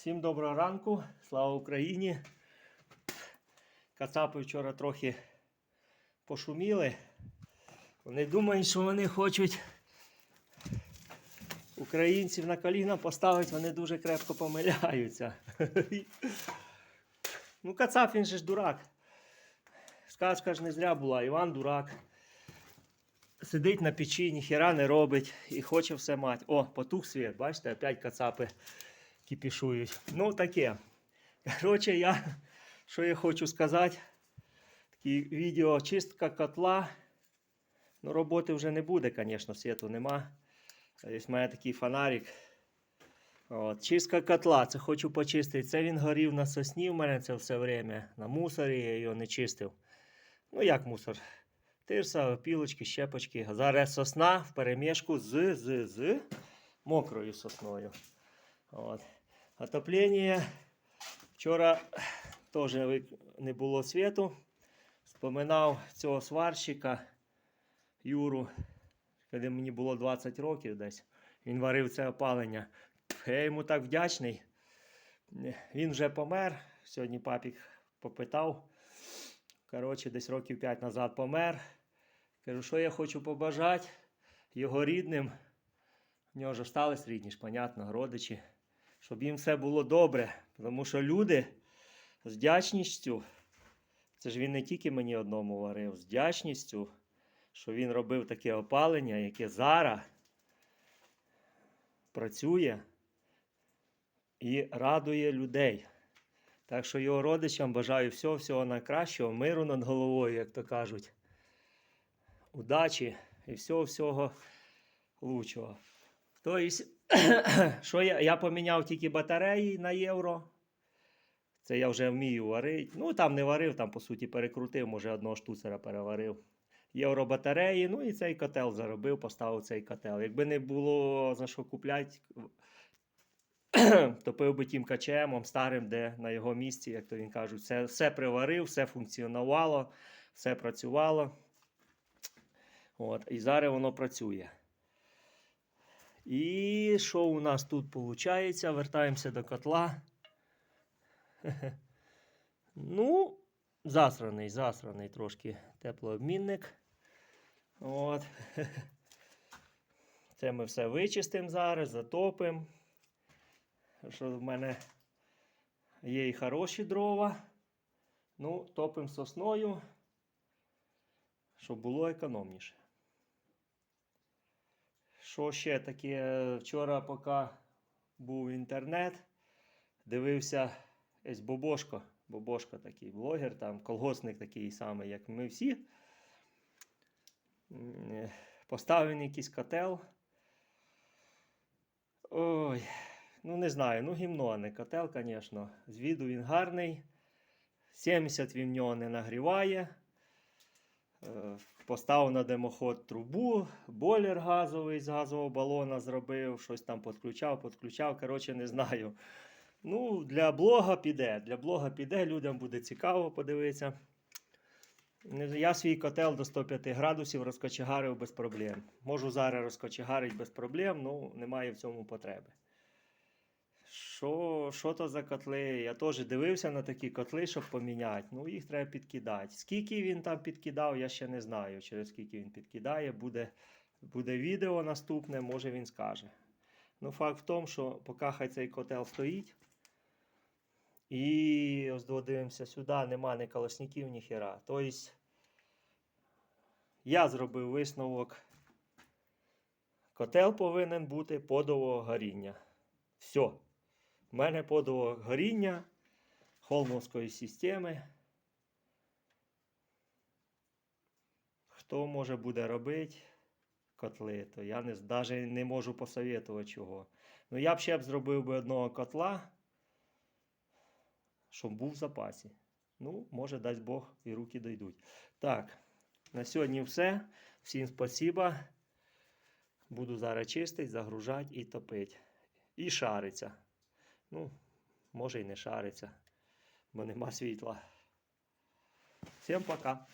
Всім доброго ранку, слава Україні. Кацапи вчора трохи пошуміли. Вони думають, що вони хочуть українців на коліна поставити, вони дуже крепко помиляються. Ну, Кацап він же ж дурак. Сказка ж не зря була, Іван дурак. Сидить на печі, ніхіра не робить і хоче все мати. О, потух світ, бачите, опять кацапи кипішують. Ну, таке. Коротше, я, що я хочу сказати, такі відео чистка котла. Ну, роботи вже не буде, звісно, світу нема. Ось в мене такий фонарик. От, чистка котла, це хочу почистити. Це він горів на сосні в мене це все время. На мусорі я його не чистив. Ну, як мусор? Тирса, пілочки, щепочки. Зараз сосна в перемішку з, з, з мокрою сосною. От. Отоплення. Вчора теж не було світу. Споминав цього сварщика Юру, коли мені було 20 років десь. Він варив це опалення. Я йому так вдячний. Він вже помер. Сьогодні папік попитав. Коротше, десь років 5 назад помер. Кажу, що я хочу побажати його рідним. В нього ж остались рідні ж, понятно, родичі. Щоб їм все було добре. Тому що люди з вдячністю, це ж він не тільки мені одному варив, з вдячністю, що він робив таке опалення, яке зараз працює і радує людей. Так що його родичам бажаю всього, всього найкращого, миру над головою, як то кажуть, удачі і всього всього лучшого. Тобто, що я, я поміняв тільки батареї на євро. Це я вже вмію варити. Ну, там не варив, там, по суті, перекрутив, може, одного штуцера переварив. Євро батареї, ну і цей котел заробив, поставив цей котел. Якби не було за що купляти, топив би тим КЧМом старим, де на його місці, як то він кажуть, все, все приварив, все функціонувало, все працювало. От, і зараз воно працює. І що у нас тут виходить? Вертаємося до котла. Ну, засраний, засраний трошки теплообмінник. От. Це ми все вичистимо зараз, затопимо. Що в мене є і хороші дрова. Ну, топимо сосною, щоб було економніше. Що ще таке? Вчора, поки був інтернет, дивився ось Бобошко. Бобошко такий блогер, там колгоспник такий самий, як ми всі. М, Поставив якийсь котел. Ой, ну не знаю, ну гімно, а не котел, звісно. З віду він гарний. 70 він в нього не нагріває. Е, Поставив на димоход трубу, бойлер газовий з газового балона зробив, щось там підключав, підключав. Коротше, не знаю. Ну, для блога піде. Для блога піде, людям буде цікаво подивитися. Я свій котел до 105 градусів розкочегарив без проблем. Можу зараз розкочегарити без проблем, ну немає в цьому потреби. Що, що то за котли? Я теж дивився на такі котли, щоб поміняти. Ну, їх треба підкидати. Скільки він там підкидав, я ще не знаю. Через скільки він підкидає, буде, буде відео наступне, може він скаже. Ну, факт в тому, що поки хай цей котел стоїть. І ось дивимося сюди, нема ні колосників, ні хера. Тобто, я зробив висновок. Котел повинен бути подового горіння. Все. У мене подового горіння холмовської системи. Хто може буде робити котли, то я навіть не можу посоветувати чого. Ну, я б ще б зробив би одного котла, щоб був в запасі. Ну, може, дасть Бог, і руки дійдуть. Так, на сьогодні все. Всім спасіба. Буду зараз чистити, загружати і топити. І шариться. Ну, може і не шариться, бо нема світла. Всім пока.